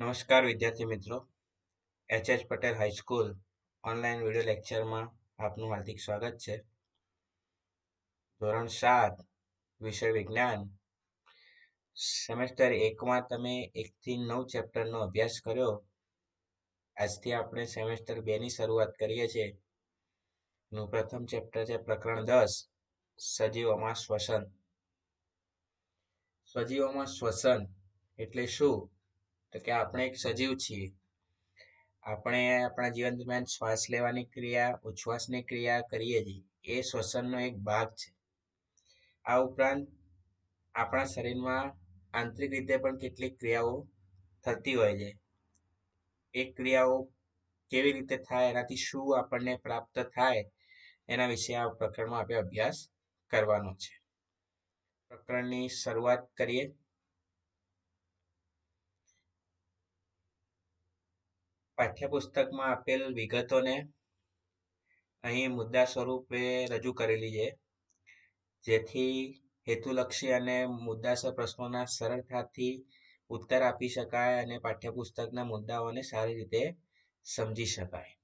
નમસ્કાર, વિદ્યાર્થી મિત્રો. H H Patel high school online video લેક્ચરમાં આપનું હાર્દિક સ્વાગત છે. ધોરણ સાત, વિષય વિજ્ઞાન. સેમેસ્ટર એકમાં તમે એકથી નવ ચેપ્ટરનો અભ્યાસ કર્યો. આજથી આપણે સેમેસ્ટર બેની શરૂઆત કરીએ છીએ. નું પ્રથમ ચેપ્ટર છે પ્રકરણ દસ, સજીવોમાં શ્વસન. સજીવોમાં શ્વસન એટલે શું? તો કે આપણે એક સજીવ છીએ. આપણે આપણા જીવન દરમિયાન શ્વાસ લેવાની ક્રિયા, ઉચ્છ્વાસની ક્રિયા કરીએ છીએ. એ શ્વસનનો એક ભાગ છે. આ ઉપરાંત આપણા શરીરમાં આંતરિક રીતે પણ કેટલીક ક્રિયાઓ થતી હોય છે. એ ક્રિયાઓ કેવી રીતે થાય, એનાથી શું આપણને પ્રાપ્ત થાય, એના વિશે આ પ્રકરણમાં આપણે અભ્યાસ કરવાનો છે. પ્રકરણની શરૂઆત કરીએ. પાઠ્યપુસ્તકમાં આપેલ વિગતોને અહીં મુદ્દા સ્વરૂપે રજૂ કરેલી છે. જેથી હેતુલક્ષી અને મુદ્દાસર પ્રશ્નોના સરળતાથી ઉત્તર આપી શકાય અને પાઠ્યપુસ્તકના મુદ્દાઓને સારી રીતે સમજી શકાય.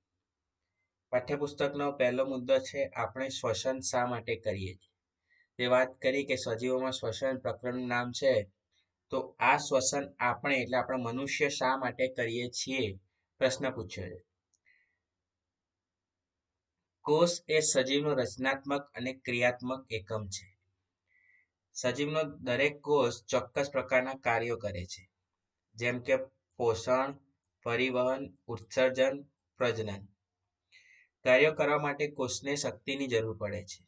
પાઠ્યપુસ્તકનો પહેલો મુદ્દો છે, આપણે શ્વસન શા માટે કરીએ છીએ? તે વાત કરી કે સજીવોમાં શ્વસન પ્રકરણનું નામ છે, તો આ શ્વસન આપણે, એટલે આપણે મનુષ્ય શા માટે કરીએ છીએ? પ્રશ્ન પૂછ્યો છે. કોષ એ સજીવનો રચનાત્મક અને ક્રિયાત્મક એકમ છે. સજીવનો દરેક કોષ ચોક્કસ પ્રકારના કાર્યો કરે છે. જેમ કે પોષણ, પરિવહન, ઉત્સર્જન, પ્રજનન. કાર્યો કરવા માટે કોષને શક્તિની જરૂર પડે છે.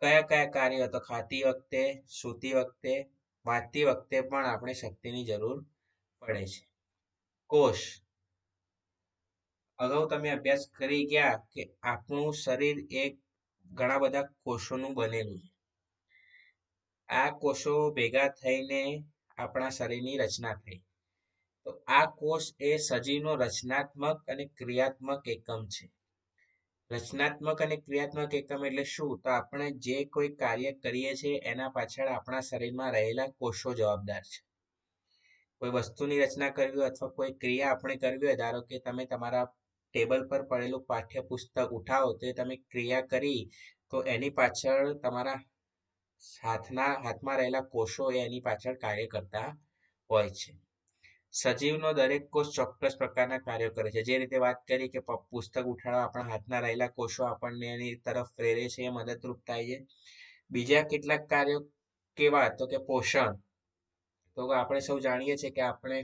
કયા કયા કાર્યો તો ખાતી વખતે, સૂતી વખતે, વાંચતી વખતે પણ આપણે શક્તિની જરૂર પડે છે. કોષ. અગાઉ તમે અભ્યાસ કરી ગયા કે આપણું શરીર એક ઘણા બધા કોષોનું બનેલું છે. આ કોષો ભેગા થઈને આપણા શરીરની રચના થઈ. તો આ કોષ એ સજીવનો રચનાત્મક અને ક્રિયાત્મક એકમ છે. રચનાત્મક અને ક્રિયાત્મક એકમ એટલે શું? તો આપણે જે કોઈ કાર્ય કરીએ છીએ એના પાછળ આપણા શરીરમાં રહેલા કોષો જવાબદાર છે. કોઈ વસ્તુની રચના કરવી હોય અથવા કોઈ ક્રિયા આપણે કરવી હોય, ધારો કે તમે તમારા ટેબલ પર પડેલું પાઠ્યપુસ્તક ઉઠાવો, તો તમે ક્રિયા કરી, તો એની પાછળ તમારા હાથના, હાથમાં રહેલા કોષો એની પાછળ કાર્ય કરતા હોય છે. સજીવનો દરેક કોષ ચોક્કસ પ્રકારના કાર્યો કરે છે. જે રીતે વાત કરી કે પુસ્તક ઉઠાડવા આપણા હાથના રહેલા કોષો આપણને એની તરફ પ્રેરે છે, એ મદદરૂપ થાય છે. બીજા કેટલાક કાર્યો કેવા? તો કે પોષણ. તો આપણે સૌ જાણીએ છીએ કે આપણે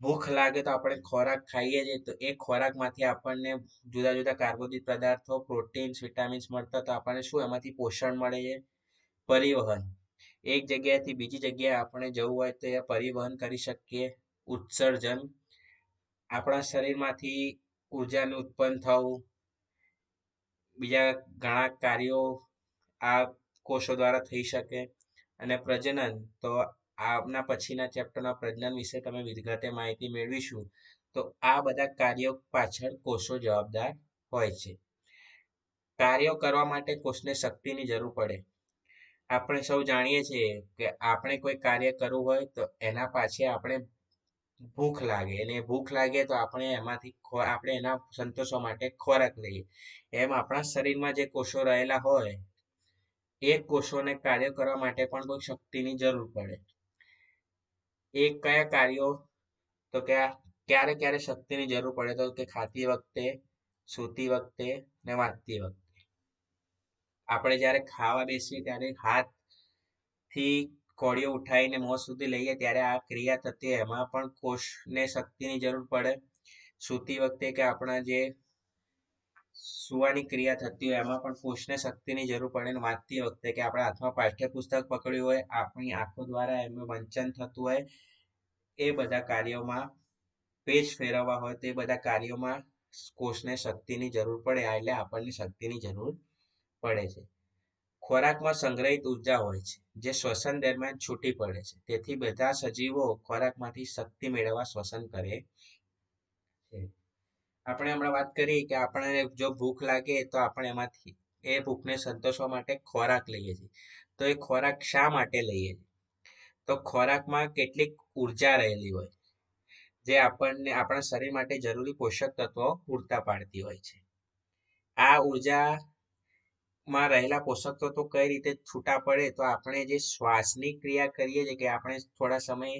ભૂખ લાગે તો આપણે ખોરાક ખાઈએ છીએ. તો એ ખોરાકમાંથી આપણને જુદા જુદા કાર્બોદિત પદાર્થો, પ્રોટીન્સ, વિટામિન્સ મળતા તો આપણને શું એમાંથી પોષણ મળે છે? પરિવહન. એક જગ્યાએથી બીજી જગ્યાએ આપણે જવું હોય તો એ પરિવહન કરી શકીએ. ઉત્સર્જન. આપણા શરીરમાંથી ઉર્જાનું ઉત્પન્ન થવું. બીજા ઘણા કાર્યો આ કોષો દ્વારા થઈ શકે. અને પ્રજનન. તો આપના પછીના ચેપ્ટરના પ્રજનન વિશે તમે વિગતે માહિતી મેળવીશું. તો આ બધા કાર્યો પાછળ કોષો જવાબદાર હોય છે. કાર્યો કરવા માટે કોષને શક્તિની જરૂર પડે. આપણે સૌ જાણીએ છીએ કે આપણે કોઈ કાર્ય કરવું હોય તો એના પાછળ આપણે ભૂખ લાગે. અને ભૂખ લાગે તો આપણે એમાંથી આપણે એના સંતોષવા માટે ખોરાક લઈએ. એમ આપણા શરીરમાં જે કોષો રહેલા હોય એ કોષોને કાર્ય કરવા માટે પણ કોઈ શક્તિની જરૂર પડે. એ કયા કાર્યો? તો કે ક્યારે ક્યારે શક્તિની જરૂર પડે? તો કે ખાતી વખતે, સૂતી વખતે ને વાંચતી વખતે. આપણે જ્યારે ખાવા બેસીએ, ત્યારે હાથથી કોળીઓ ઉઠાવીને મોં સુધી લઈએ, ત્યારે આ ક્રિયા થતી એમાં પણ કોષને શક્તિની જરૂર પડે. સૂતી વખતે કે આપણા જે સુવાની ક્રિયા થતી હોય, એમાં પણ કોષને શક્તિની જરૂર પડે ને વાંચતી વખતે કે આપણે હાથમાં પાઠ્યપુસ્તક પકડ્યું હોય, આપણી આંખો દ્વારા એમનું વંચન થતું હોય, એ બધા કાર્યોમાં પેજ ફેરવવા હોય, તે બધા કાર્યોમાં કોષને શક્તિની જરૂર પડે એટલે આપણને શક્તિની જરૂર પડે છે. ખોરાકમાં સંગ્રહિત ઊર્જા હોય છે, જે શ્વસન દરમિયાન છૂટી પડે છે. તેથી બધા સજીવો ખોરાકમાંથી શક્તિ મેળવવા શ્વસન કરે આપણે હમણાં વાત કરી કે આપણે જો ભૂખ લાગે તો આપણે એમાંથી એ ભૂખને સંતોષવા માટે ખોરાક લઈએ છીએ. તો એ ખોરાક શા માટે લઈએ છીએ? તો ખોરાકમાં કેટલીક ઊર્જા રહેલી હોય, જે આપણને આપણા શરીર માટે જરૂરી પોષક તત્વો પૂરતા પાડતી હોય છે. આ ઉર્જામાં રહેલા પોષક તત્વો કઈ રીતે છૂટા પડે? તો આપણે જે શ્વાસની ક્રિયા કરીએ છીએ કે આપણે થોડા સમય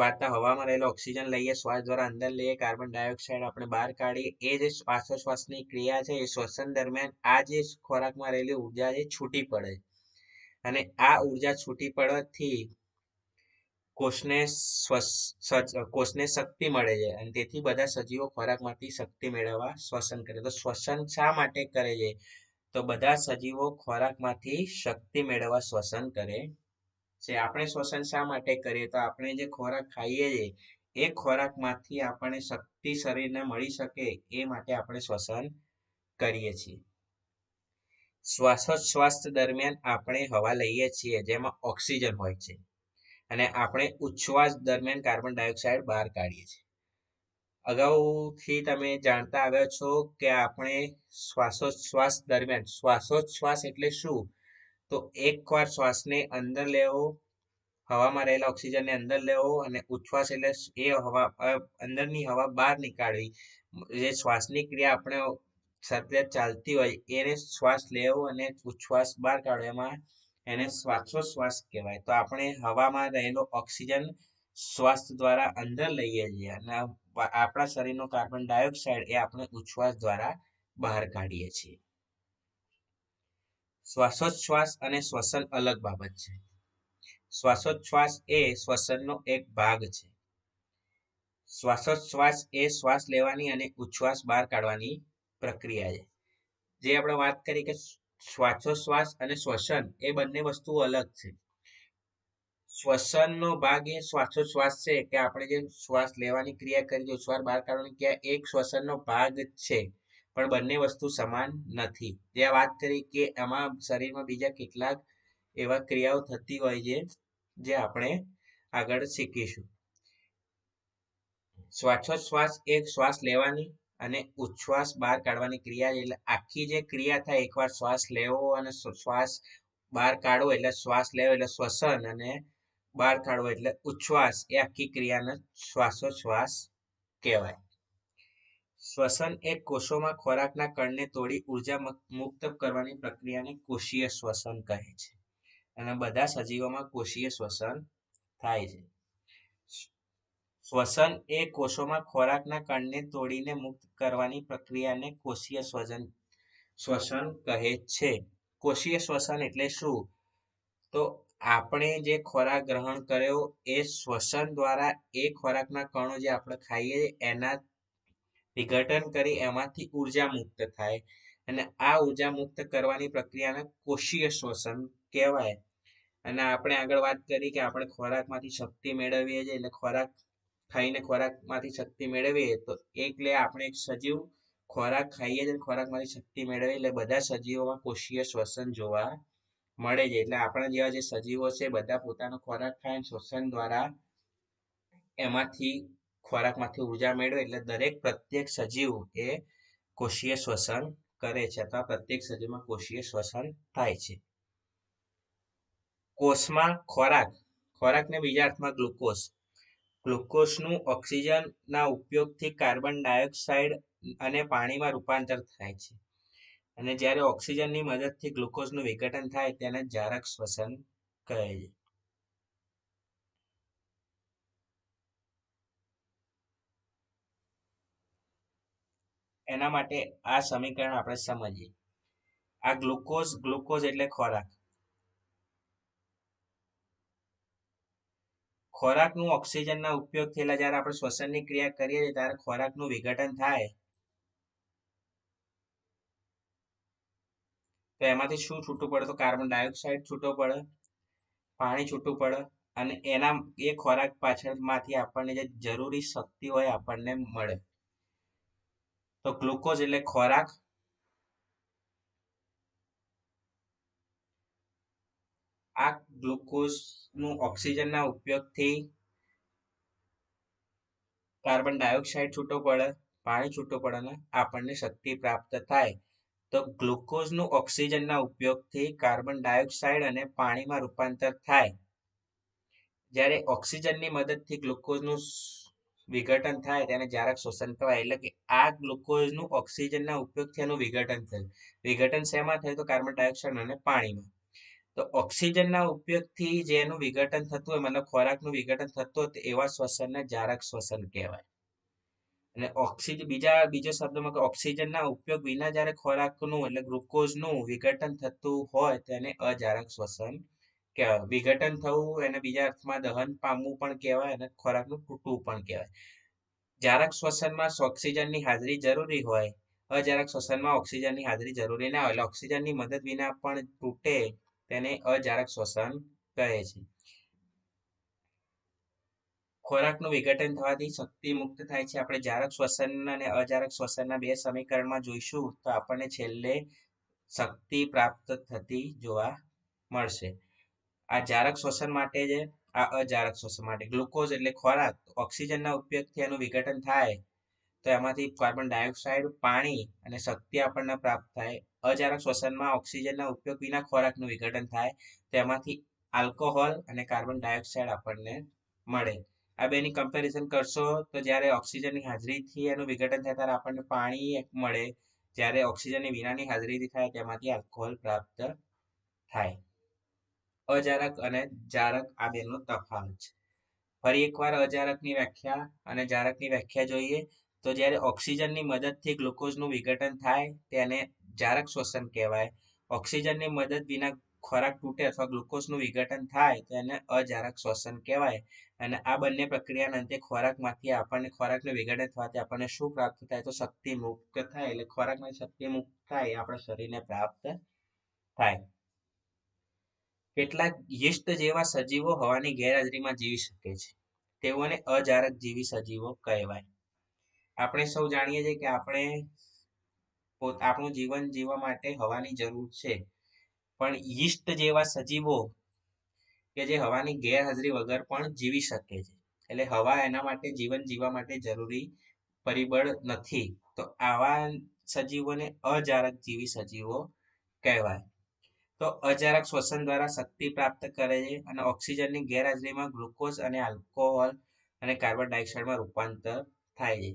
વાતા હવામાં રહેલો ઓક્સિજન લઈએ, શ્વાસ દ્વારા અંદર લઈએ કાર્બન ડાયોક્સાઇડ આપણે બહાર કાઢીએ, એ જે શ્વાસોશ્વાસની ક્રિયા છે, એ શ્વસન દરમિયાન આ જે ખોરાકમાં રહેલી ઊર્જા છે છૂટી પડે. અને આ ઊર્જા છૂટી પડવાથી કોષને કોષને શક્તિ મળે છે અને તેથી બધા સજીવો ખોરાકમાંથી શક્તિ મેળવવા શ્વસન કરે. તો શ્વસન શા માટે કરે છે? તો બધા સજીવો ખોરાકમાંથી શક્તિ મેળવવા શ્વસન કરે. છે આપણે શ્વસન શા માટે કરીએ? તો આપણે જે ખોરાક ખાઈએ છીએ એ ખોરાકમાંથી આપણને શક્તિ શરીરને મળી શકે એ માટે આપણે શ્વસન કરીએ છીએ. શ્વાસોચ્છ્વાસ દરમિયાન આપણે હવા લઈએ છીએ, જેમાં ઓક્સિજન હોય છે. અને આપણે ઉચ્છ્વાસ દરમિયાન કાર્બન ડાયોક્સાઇડ બહાર કાઢીએ છીએ. અગાઉથી તમે જાણતા આવ્યા છો કે આપણે શ્વાસોચ્છ્વાસ દરમિયાન, શ્વાસોચ્છ્વાસ એટલે શું? તો એકવાર શ્વાસને અંદર લેવો, હવામાં રહેલા ઓક્સિજનને અંદર લેવો અને ઉચ્છ્વાસ એટલે એ હવા અંદરની હવા બહાર નીકાળવી. જે શ્વાસની ક્રિયા આપણે સતત ચાલતી હોય, એને શ્વાસ લેવો અને ઉચ્છ્વાસ બહાર કાઢવો. એમાં એને શ્વાસોશ્વાસ કહેવાય. તો આપણે હવામાં રહેલો ઓક્સિજન શ્વાસ દ્વારા અંદર લઈએ છીએ અને આપણા શરીરનો કાર્બન ડાયોક્સાઇડ એ આપણે ઉચ્છ્વાસ દ્વારા બહાર કાઢીએ છીએ. શ્વાસોચ્છ્વાસ અને શ્વસન અલગ બાબત છે. શ્વાસોચ્છ્વાસ એ શ્વસનનો એક ભાગ છે. શ્વાસોચ્છ્વાસ એ શ્વાસ લેવાની અને ઉચ્છ્વાસ બહાર કાઢવાની પ્રક્રિયા છે. જે આપણે વાત કરી કે શ્વાસોશ્વાસ અને શ્વસન એ બંને વસ્તુ અલગ છે. શ્વસનનો ભાગ એ શ્વાસોશ્વાસ છે કે આપણે જે શ્વાસ લેવાની ક્રિયા કરી શ્વાસ બહાર કાઢવાની ક્રિયા એક શ્વસનનો ભાગ છે. પણ બંને વસ્તુ સમાન નથી. જે વાત કરી કે એમાં શરીરમાં બીજા કેટલાક એવા ક્રિયાઓ થતી હોય છે, જે આપણે આગળ શીખીશું. શ્વાસોશ્વાસ એક શ્વાસ લેવાની અને ઉચ્છ્વાસ બહાર કાઢવાની ક્રિયા એટલે આખી જે ક્રિયા થાય, એકવાર શ્વાસ લેવો અને શ્વાસ બહાર કાઢવો એટલે શ્વાસ લેવો એટલે શ્વસન અને બહાર કાઢવો એટલે ઉચ્છ્વાસ. એ આખી ક્રિયાને શ્વાસોશ્વાસ કહેવાય. શ્વસન એ કોષોમાં ખોરાકના કણને તોડી ઊર્જા મુક્ત કરવાની પ્રક્રિયાને કોષીય શ્વસન કહે છે. અને બધા સજીવોમાં કોષીય શ્વસન થાય છે. શ્વસન એ કોષોમાં ખોરાકના કણને તોડીને મુક્ત કરવાની પ્રક્રિયાને કોષીય શ્વસન શ્વસન કહે છે. કોષીય શ્વસન એટલે શું? તો આપણે જે ખોરાક ગ્રહણ કર્યો એ શ્વસન દ્વારા એ ખોરાકના કણો જે આપણે ખાઈએ એના વિઘટન કરી એમાંથી ઊર્જા મુક્ત થાય. અને આ ઊર્જા મુક્ત કરવાની પ્રક્રિયાને કોષીય શ્વસન કહેવાય. અને આપણે આગળ વાત કરી કે આપણે ખોરાકમાંથી શક્તિ મેળવીએ છીએ એટલે ખોરાક ખાઈને ખોરાકમાંથી શક્તિ મેળવીએ તો એટલે આપણે એક સજીવ ખોરાક ખાઈએ છીએ ખોરાકમાંથી શક્તિ મેળવીએ એટલે બધા સજીવોમાં કોષીય શ્વસન જોવા મળે છે. એટલે આપણા જેવા જે સજીવો છે બધા પોતાનો ખોરાક ખાય શ્વસન દ્વારા એમાંથી ખોરાકમાંથી ઊર્જા મેળવે એટલે દરેક પ્રત્યેક સજીવ એ કોષીય શ્વસન કરે છે અથવા પ્રત્યેક સજીવમાં કોષીય શ્વસન થાય છે. કોષમાં ખોરાક, ખોરાકને બીજા અર્થમાં ગ્લુકોઝ. ગ્લુકોઝનું ઓક્સિજનના ઉપયોગથી કાર્બન ડાયોક્સાઇડ અને પાણીમાં રૂપાંતર થાય છે. અને જ્યારે ઓક્સિજનની મદદથી ગ્લુકોઝનું વિઘટન થાય, તેને જારક શ્વસન કહે છે. એના માટે આ સમીકરણ આપણે સમજીએ. આ ગ્લુકોઝ ગ્લુકોઝ એટલે ખોરાક. ખોરાકનું ઓક્સિજનના ઉપયોગ થયેલા જ્યારે આપણે શ્વસનની ક્રિયા કરીએ છીએ ત્યારે ખોરાકનું વિઘટન થાય. તો એમાંથી શું છૂટું પડે? તો કાર્બન ડાયોક્સાઇડ છૂટો પડે, પાણી છૂટું પડે અને એના, એ ખોરાક પાછળમાંથી આપણને જે જરૂરી શક્તિ હોય આપણને મળે. તો ગ્લુકોઝ એટલે ખોરાક. આ ગ્લુકોઝનું ઓક્સિજનના ઉપયોગથી કાર્બન ડાયોક્સાઇડ છૂટો પડે, પાણી છૂટું પડે ને આપણને શક્તિ પ્રાપ્ત થાય. તો ગ્લુકોઝનું ઓક્સિજનના ઉપયોગથી કાર્બન ડાયોક્સાઇડ અને પાણીમાં રૂપાંતર થાય. જ્યારે ઓક્સિજનની મદદથી ગ્લુકોઝનું વિઘટન થાય તેને જારક શોષણ કહેવાય. એટલે કે આ ગ્લુકોઝનું ઓક્સિજનના ઉપયોગથી એનું વિઘટન થયું. વિઘટન શેમાં થયું? તો કાર્બન ડાયોક્સાઇડ અને પાણીમાં. તો ઓક્સિજનના ઉપયોગથી જેનું વિઘટન થતું હોય, મતલબ ખોરાકનું વિઘટન થતું હોય એવા શ્વસનને જારક શ્વસન કહેવાય. અને ઓક્સિજન બીજા, બીજો શબ્દમાં કે ઓક્સિજનના ઉપયોગ વિના જ્યારે ખોરાકનું, એટલે ગ્લુકોઝનું વિઘટન થતું હોય તેને અજારક શ્વસન કહેવાય વિઘટન થવું એને બીજા અર્થમાં દહન પામવું પણ કહેવાય અને ખોરાકનું તૂટવું પણ કહેવાય. જારક શ્વસનમાં ઓક્સિજનની હાજરી જરૂરી હોય અજારક શ્વસનમાં ઓક્સિજનની હાજરી જરૂરી ના હોય એટલે ઓક્સિજનની મદદ વિના પણ તૂટે તેને અજારક શ્વસન કહે છે. ખોરાકનું વિઘટન થવાથી શક્તિ મુક્ત થાય છે. આપણે જારક શ્વસન અને અજારક શ્વસનના બે સમીકરણમાં જોઈશું તો આપણને છેલ્લે શક્તિ પ્રાપ્ત થતી જોવા મળશે. આ જારક શ્વસન માટે છે, આ અજારક શ્વસન માટે. ગ્લુકોઝ એટલે ખોરાક, ઓક્સિજનના ઉપયોગથી એનું વિઘટન થાય, તો એમાંથી કાર્બન ડાયોક્સાઇડ, પાણી અને શક્તિ આપણને પ્રાપ્ત થાય. અજારક શ્વસનમાં ઓક્સિજનના ઉપયોગ વિના ખોરાકનું વિઘટન થાય, તો એમાંથી આલ્કોહોલ અને કાર્બન ડાયોક્સાઇડ આપણને મળે. આ બેની કમ્પેરિઝન કરશો, તો જ્યારે ઓક્સિજનની હાજરીથી એનું વિઘટન થાય, ત્યારે આપણને પાણી મળે. જ્યારે ઓક્સિજનની વિનાની હાજરીથી થાય તેમાંથી આલ્કોહોલ પ્રાપ્ત થાય. અજારક અને જારક આ બેનો તફાવત છે. ફરી એકવાર અજારકની વ્યાખ્યા અને જારકની વ્યાખ્યા જોઈએ તો જ્યારે ઓક્સિજનની મદદથી ગ્લુકોઝનું વિઘટન થાય તેને જારક શ્વસન કહેવાય. ઓક્સિજનની મદદ વિના ખોરાક તૂટે અથવા ગ્લુકોઝનું વિઘટન થાય તેને અજારક શ્વસન કહેવાય. અને આ બંને પ્રક્રિયાના અંતે ખોરાકમાંથી આપણને ખોરાકનું વિઘટન થવાથી આપણને શું પ્રાપ્ત થાય તો શક્તિ મુક્ત થાય. એટલે ખોરાકમાંથી શક્તિ મુક્ત થાય આપણા શરીરને પ્રાપ્ત થાય. કેટલાક યીસ્ટ જેવા સજીવો હવાની ગેરહાજરીમાં જીવી શકે છે. તેઓને અજારક જીવી સજીવો કહેવાય. આપણે સૌ જાણીએ છીએ કે આપણે આપણું જીવન જીવવા માટે હવાની જરૂર છે. પણ યીસ્ટ જેવા સજીવો કે જે હવાની ગેરહાજરી વગર પણ જીવી શકે છે. એટલે હવા એના માટે જીવન જીવવા માટે જરૂરી પરિબળ નથી. તો આવા સજીવોને અજારક જીવી સજીવો કહેવાય. તો અજારક શ્વસન દ્વારા શક્તિ પ્રાપ્ત કરે છે અને ઓક્સિજનની ગેરહાજરીમાં ગ્લુકોઝ અને આલ્કોહોલ અને કાર્બન ડાયોક્સાઇડમાં રૂપાંતર થાય છે.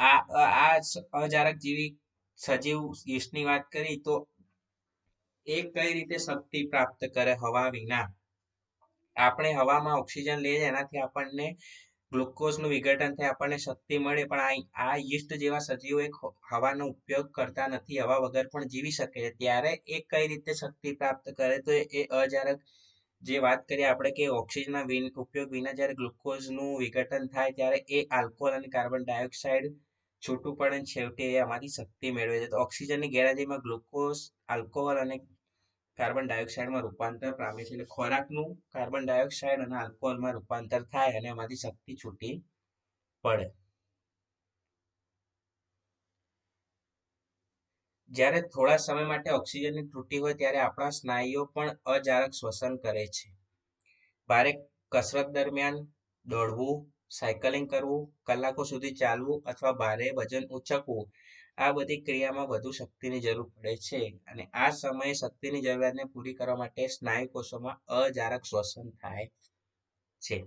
આ આ અજારક જેવી સજીવ યીસ્ટની વાત કરી તો એ કઈ રીતે શક્તિ પ્રાપ્ત કરે હવા વિના? આપણે હવામાં ઓક્સિજન લઈએ એનાથી આપણને ગ્લુકોઝનું વિઘટન થાય, આપણને શક્તિ મળે, પણ આ યીસ્ટ જેવા સજીવો એક હવાનો ઉપયોગ કરતા નથી, હવા વગર પણ જીવી શકે છે. ત્યારે એ કઈ રીતે શક્તિ પ્રાપ્ત કરે તો એ અજારક જે વાત કરીએ આપણે કે ઓક્સિજનના ઉપયોગ વિના જ્યારે ગ્લુકોઝનું વિઘટન થાય, ત્યારે એ આલ્કોહોલ અને કાર્બન ડાયોક્સાઇડ છૂટું પડે છેવટે એ આમાંથી શક્તિ મેળવે છે. તો ઓક્સિજનની ગેરહાજરીમાં ગ્લુકોઝ, આલ્કોહોલ અને કાર્બન ડાયોક્સાઇડમાં રૂપાંતર પામે છે એટલે ખોરાકનું કાર્બન ડાયોક્સાઇડ અને આલ્કોહોલમાં રૂપાંતર થાય અને એમાંથી શક્તિ છૂટી પડે. જ્યારે થોડા સમય માટે ઓક્સિજનની ત્રુટી હોય ત્યારે આપણા સ્નાયુઓ પણ અજારક શ્વસન કરે છે. ભારે કસરત દરમિયાન દોડવું, સાયકલિંગ કરવું, કલાકો સુધી ચાલવું અથવા ભારે વજન ઉચકવું આ બધી ક્રિયામાં વધુ શક્તિની જરૂર પડે છે અને આ સમયે શક્તિની જરૂરિયાતને પૂરી કરવા માટે સ્નાયુ કોષોમાં અજારક શ્વસન થાય છે.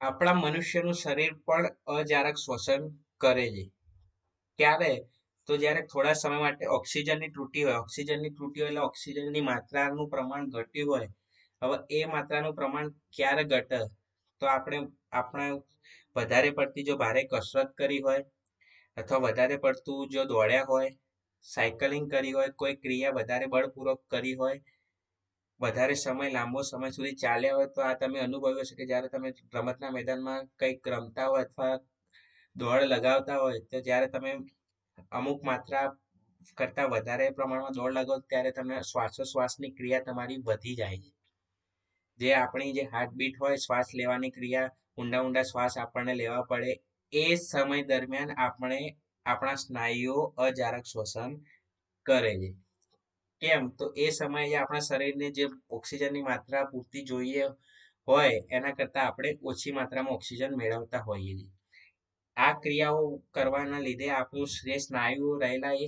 આપણા મનુષ્યનું શરીર પણ અજારક શ્વસન કરે છે. ક્યારે? તો જ્યારે થોડા સમય માટે ઓક્સિજનની ત્રુટી હોય, ઓક્સિજનની ત્રુટી હોય એટલે ઓક્સિજનની માત્રાનું પ્રમાણ ઘટ્યું હોય, હવે એ માત્રાનું પ્રમાણ ક્યારે ઘટે? તો આપણે આપણે વધારે પડતી જો ભારે કસરત કરી હોય અથવા વધારે પડતું જો દોડ્યા હોય, સાયકલિંગ કરી હોય, કોઈ ક્રિયા વધારે બળપૂર્વક કરી હોય, વધારે સમય, લાંબો સમય સુધી ચાલ્યા હોય, તો આ તમે અનુભવી હશે કે જ્યારે તમે રમતના મેદાનમાં કંઈક રમતા હોય અથવા દોડ લગાવતા હોય, તો જ્યારે તમે અમુક માત્રા કરતાં વધારે પ્રમાણમાં દોડ લગાવો, ત્યારે તમે શ્વાસોશ્વાસની ક્રિયા તમારી વધી જાય છે. જે આપણી જે હાર્ટબીટ હોય, શ્વાસ લેવાની ક્રિયા, ઊંડા ઊંડા શ્વાસ આપણને લેવા પડે, એ સમય દરમિયાન આપણે આપણા સ્નાયુઓ અજારક શ્વસન કરે છે. કેમ? તો એ સમયે આપણા શરીરને જે ઓક્સિજનની માત્રા પૂરતી જોઈએ હોય, એના કરતાં આપણે ઓછી માત્રામાં ઓક્સિજન મેળવતા હોઈએ છીએ. આ ક્રિયાઓ કરવાના લીધે આપણું જે સ્નાયુઓ રહેલા એ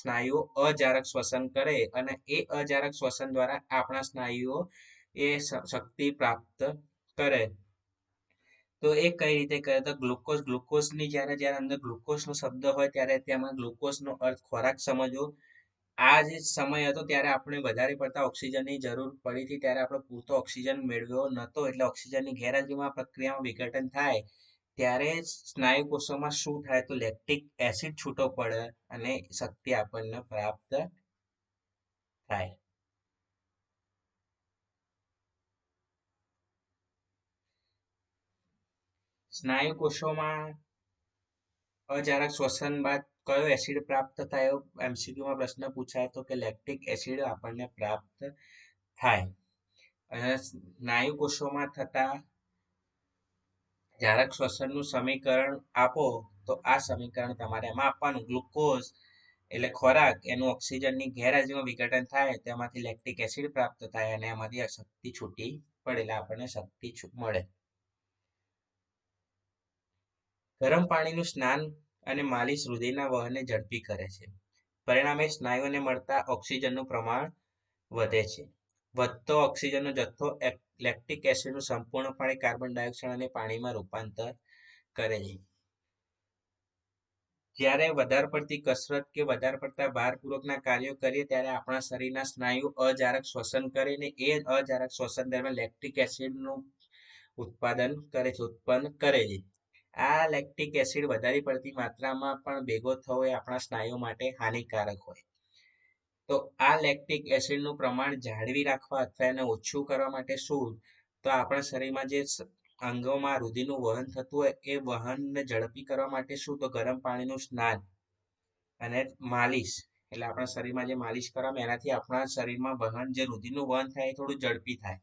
સ્નાયુઓ અજારક શ્વસન કરે અને એ અજારક શ્વસન દ્વારા આપણા સ્નાયુઓ એ શક્તિ પ્રાપ્ત કરે. તો એ કઈ રીતે કરે? તો ગ્લુકોઝ, ગ્લુકોઝની જ્યારે જ્યારે અંદર ગ્લુકોઝનો શબ્દ હોય ત્યારે તેમાં ગ્લુકોઝનો અર્થ ખોરાક સમજવો. આ જે સમય હતો ત્યારે આપણે વધારે પડતા ઓક્સિજનની જરૂર પડી હતી ત્યારે આપણે પૂરતો ઓક્સિજન મેળવ્યો નહોતો. એટલે ઓક્સિજનની ગેરહાજરીમાં પ્રક્રિયામાં વિઘટન થાય. ત્યારે સ્નાયુ કોષોમાં શું થાય? તો લેક્ટિક એસિડ છૂટો પડે અને શક્તિ આપણને પ્રાપ્ત થાય. સ્નાયુ કોષોમાં અજારક શ્વસન બાદ કયો એસિડ પ્રાપ્ત થાય એમસીક્યુમાં પ્રશ્ન પૂછાય તો કે લેક્ટિક એસિડ આપણને પ્રાપ્ત થાય. સ્નાયુ કોષોમાં થતા જારક શ્વસનનું સમીકરણ આપો તો આ સમીકરણ તમારે એમાં આપવાનું. ગ્લુકોઝ એટલે ખોરાક એનું ઓક્સિજનની ગેરહાજરીમાં વિઘટન થાય તેમાંથી લેક્ટિક એસિડ પ્રાપ્ત થાય અને એમાંથી શક્તિ છૂટી પડે એટલે આપણને શક્તિ મળે. ગરમ પાણીનું સ્નાન અને માલિશ રુધિરના વહનને ઝડપી કરે છે. પરિણામે સ્નાયુઓને મળતા ઓક્સિજનનું પ્રમાણ વધે છે. વધતો ઓક્સિજનનો જથ્થો લેક્ટિક એસિડનું સંપૂર્ણપણે કાર્બન ડાયોક્સાઇડ અને પાણીમાં રૂપાંતર કરે છે. જ્યારે વધારે પડતી કસરત કે વધારે પડતા ભારપૂર્વકના કાર્યો કરીએ ત્યારે આપણા શરીરના સ્નાયુ અજારક શ્વસન કરીને એ અજારક શ્વસન દરમિયાન લેક્ટિક એસિડનું ઉત્પાદન કરે છે, ઉત્પન્ન કરે છે. આ લેક્ટિક એસિડ વધારે પડતી માત્રામાં પણ ભેગો થવો એ આપણા સ્નાયુ માટે હાનિકારક હોય. તો આ લેક્ટિક એસિડનું પ્રમાણ જાળવી રાખવા અથવા એને ઓછું કરવા માટે શું? તો આપણા શરીરમાં જે અંગોમાં રુધિરનું વહન થતું હોય એ વહનને ઝડપી કરવા માટે શું? તો ગરમ પાણીનું સ્નાન અને માલિશ. એટલે આપણા શરીરમાં જે માલિશ કરવામાં એનાથી આપણા શરીરમાં વહન, જે રુધિરનું વહન થાય એ થોડું ઝડપી થાય.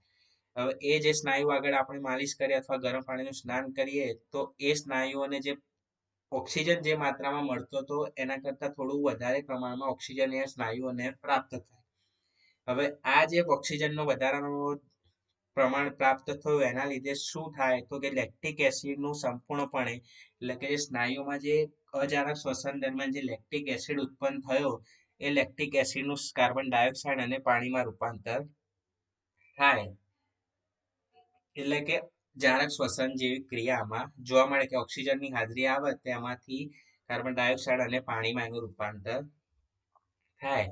હવે એ જે સ્નાયુ આગળ આપણે માલિશ કરીએ અથવા ગરમ પાણીનું સ્નાન કરીએ, તો એ સ્નાયુઓને જે ઓક્સિજન જે માત્રામાં મળતો હતો, એના કરતાં થોડું વધારે પ્રમાણમાં ઓક્સિજન એ સ્નાયુઓને પ્રાપ્ત થાય. હવે આ જે ઓક્સિજનનો વધારાનો પ્રમાણ પ્રાપ્ત થયું, એના લીધે શું થાય? તો કે લેક્ટિક એસિડનું સંપૂર્ણપણે, એટલે કે સ્નાયુમાં જે અજારક શ્વસન દરમિયાન જે લેક્ટિક એસિડ ઉત્પન્ન થયો, એ લેક્ટિક એસિડનું કાર્બન ડાયોક્સાઇડ અને પાણીમાં રૂપાંતર થાય. એટલે કે જારક શ્વસન જેવી ક્રિયામાં જોવા મળે કે ઓક્સિજનની હાજરી આવે, તેમાંથી કાર્બન ડાયોક્સાઇડ અને પાણીમાં એનું રૂપાંતર થાય.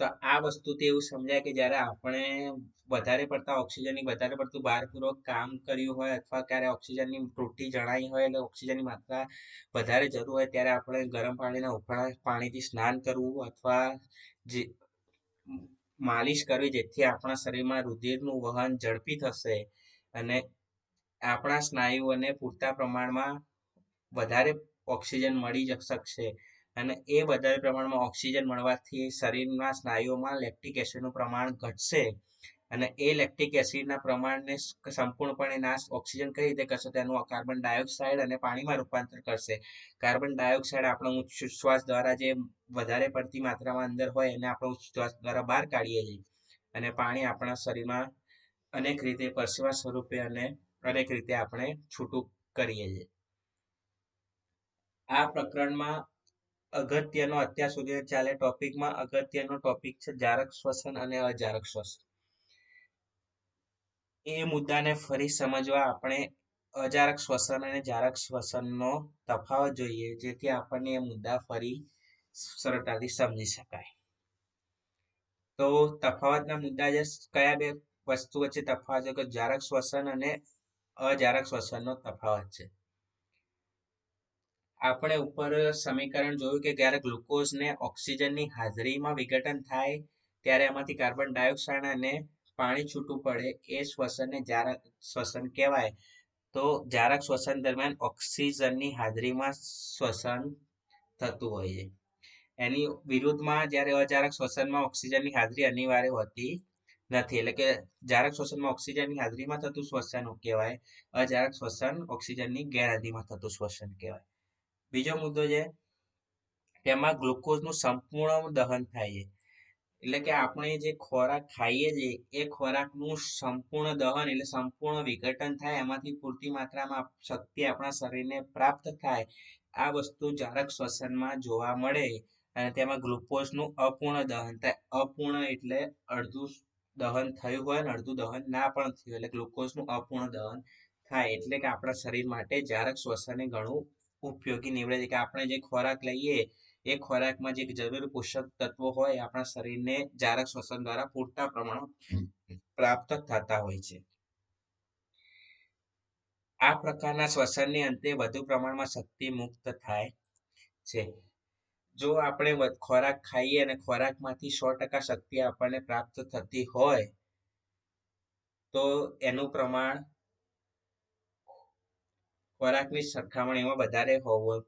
તો આ વસ્તુથી એવું સમજાય કે જ્યારે આપણે વધારે પડતા ઓક્સિજનની, વધારે પડતું ભારપૂર્વક કામ કર્યું હોય અથવા ક્યારે ઓક્સિજનની તૂટી જણાઈ હોય એટલે ઓક્સિજનની માત્રા વધારે જરૂર હોય ત્યારે આપણે ગરમ પાણીના ઉફાળા પાણીથી સ્નાન કરવું અથવા જે માલિશ કરવી, જેથી આપણા શરીરમાં રુધિરનું વહન ઝડપી થશે. અને આપણા સ્નાયુઓને પૂરતા પ્રમાણમાં વધારે ઓક્સિજન મળી શકશે. અને એ વધારે પ્રમાણમાં ઓક્સિજન મળવાથી શરીરના સ્નાયુઓમાં લેક્ટિક એસિડનું પ્રમાણ ઘટશે. અને એ લેક્ટિક એસિડના પ્રમાણને સંપૂર્ણપણે નાશ ઓક્સિજન કઈ રીતે કરશે તેનું કાર્બન ડાયોક્સાઇડ અને પાણીમાં રૂપાંતર કરશે. કાર્બન ડાયોક્સાઇડ આપણો શ્વાસ દ્વારા જે વધારે પડતી માત્રામાં અંદર હોય એને આપણો શ્વાસ દ્વારા બહાર કાઢીએ છીએ. અને પાણી આપણા શરીરમાં અનેક રીતે પરસેવા સ્વરૂપે અને અનેક રીતે આપણે છૂટું કરીએ છીએ. આ પ્રકરણમાં અગત્યનો, અત્યાર સુધી ચાલે ટોપિકમાં અગત્યનો ટોપિક છે જારક શ્વસન અને અજારક શ્વસન. એ મુદ્દાને ફરી સમજવા આપણે અજારક શ્વસન અને જારક શ્વસનનો તફાવત જોઈએ, જેથી આપણને એ મુદ્દા ફરી સરળતાથી સમજી શકાય. તો તફાવતના મુદ્દા જે કયા બે વસ્તુ વચ્ચે તફાવત છે કે જારક શ્વસન અને અજારક શ્વસનનો તફાવત છે. આપણે ઉપર સમીકરણ જોયું કે જ્યારે ગ્લુકોઝને ઓક્સિજનની હાજરીમાં વિઘટન થાય, ત્યારે એમાંથી કાર્બન ડાયોક્સાઇડ અને પાણી છૂટું પડે, એ શ્વસનને જારક શ્વસન કહેવાય. તો જારક શ્વસન દરમિયાન ઓક્સિજનની હાજરીમાં શ્વસન થતું હોય છે. એની વિરુદ્ધમાં જ્યારે અજારક શ્વસનમાં ઓક્સિજનની હાજરી અનિવાર્ય હોતી નથી. એટલે કે જારક શ્વસનમાં ઓક્સિજનની હાજરીમાં થતું શ્વસન કહેવાય. અજારક શ્વસન ઓક્સિજનની ગેરહાજરીમાં થતું શ્વસન કહેવાય. બીજો મુદ્દો છે, તેમાં ગ્લુકોઝનું સંપૂર્ણ દહન થાય છે. એટલે કે આપણે જે ખોરાક ખાઈએ છીએ એ ખોરાકનું સંપૂર્ણ દહન એટલે સંપૂર્ણ વિઘટન થાય, એમાંથી પૂરતી માત્રામાં શક્તિ આપણા શરીરને પ્રાપ્ત થાય. આ વસ્તુ જારક શ્વસનમાં જોવા મળે. અને તેમાં ગ્લુકોઝનું અપૂર્ણ દહન થાય. અપૂર્ણ એટલે અડધું દહન થયું હોય ને, અડધું દહન ના પણ થયું એટલે ગ્લુકોઝનું અપૂર્ણ દહન થાય, એટલે કે આપણા શરીર માટે જારક શ્વસન ઘણું ઉપયોગી નીવડે છે, કે આપણે જે ખોરાક લઈએ, એ ખોરાકમાં જે જરૂરી પોષક તત્વો હોય આપણા શરીરને જારક શ્વસન દ્વારા પૂરતા પ્રમાણમાં પ્રાપ્ત થતા હોય છે. આ પ્રકારના શ્વસનની અંતે વધુ પ્રમાણમાં શક્તિ મુક્ત થાય છે. જો આપણે ખોરાક ખાઈએ અને ખોરાકમાંથી સો ટકા શક્તિ આપણને પ્રાપ્ત થતી હોય, તો એનું પ્રમાણ ખોરાકની સરખામણીમાં વધારે હોવું.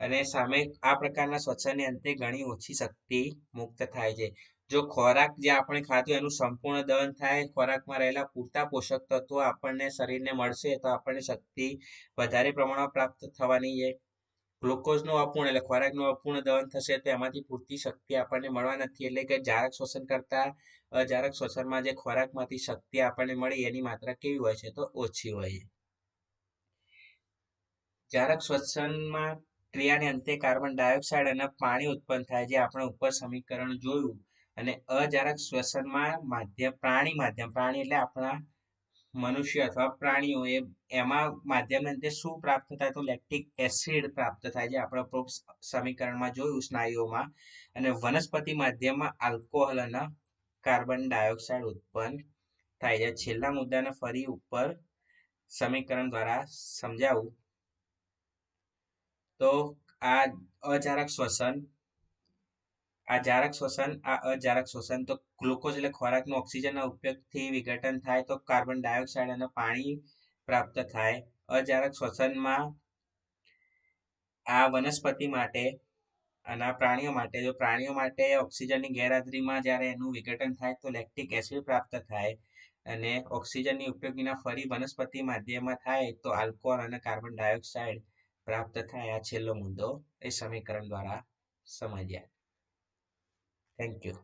અને સામે આ પ્રકારના શ્વસનની અંતે ઘણી ઓછી શક્તિ મુક્ત થાય છે. જો ખોરાક જે આપણે ખાધું એનું સંપૂર્ણ દહન થાય, ખોરાકમાં રહેલા પૂરતા પોષક તત્વો આપણને શરીરને મળશે, તો આપણને શક્તિ વધારે પ્રમાણમાં પ્રાપ્ત થવાની છે. ગ્લુકોઝનું અપૂર્ણ, એટલે ખોરાકનું અપૂર્ણ દહન થશે તો એમાંથી પૂરતી શક્તિ આપણને મળવા નથી. એટલે કે જારક શ્વસન કરતા અજારક શ્વસનમાં જે ખોરાકમાંથી શક્તિ આપણને મળી એની માત્રા કેવી હોય છે તો ઓછી હોય જારક શ્વસનમાં ક્રિયાને અંતે કાર્બન ડાયોક્સાઇડ અને પાણી ઉત્પન્ન થાય જે આપણે ઉપર સમીકરણ જોયું. અને અજારક શ્વસનમાં માધ્યમ, પ્રાણી માધ્યમ, પ્રાણી એટલે આપણા મનુષ્ય અથવા પ્રાણીઓ એ એમાં માધ્યમ અંતે શું પ્રાપ્ત થાય તો લેક્ટિક એસિડ પ્રાપ્ત થાય છે. આપણે ઉપરોક્ત સમીકરણમાં જોયું સ્નાયુઓમાં. અને વનસ્પતિ માધ્યમમાં આલ્કોહોલ અને કાર્બન ડાયોક્સાઇડ ઉત્પન્ન થાય છે. છેલ્લા મુદ્દાને ફરી ઉપર સમીકરણ દ્વારા સમજાવું. તો આ અચારક શ્વસન આ જારક શ્વસન, આ અજારક શ્વસન, તો ગ્લુકોઝ એટલે ખોરાકનો ઓક્સિજનના ઉપયોગથી વિઘટન થાય, તો કાર્બન ડાયોક્સાઇડ અને પાણી પ્રાપ્ત થાય. અજારક શ્વસનમાં આ વનસ્પતિ માટે અને પ્રાણીઓ માટે, જો પ્રાણીઓ માટે ઓક્સિજનની ગેરહાજરીમાં જ્યારે એનું વિઘટન થાય, તો લેક્ટિક એસિડ પ્રાપ્ત થાય અને ઓક્સિજનની ઉપયોગીના ફરી વનસ્પતિ માધ્યમમાં થાય, તો આલ્કોહોલ અને કાર્બન ડાયોક્સાઇડ પ્રાપ્ત થાય. આ છેલ્લો મુદ્દો એ સમીકરણ દ્વારા સમજ્યા. Thank you.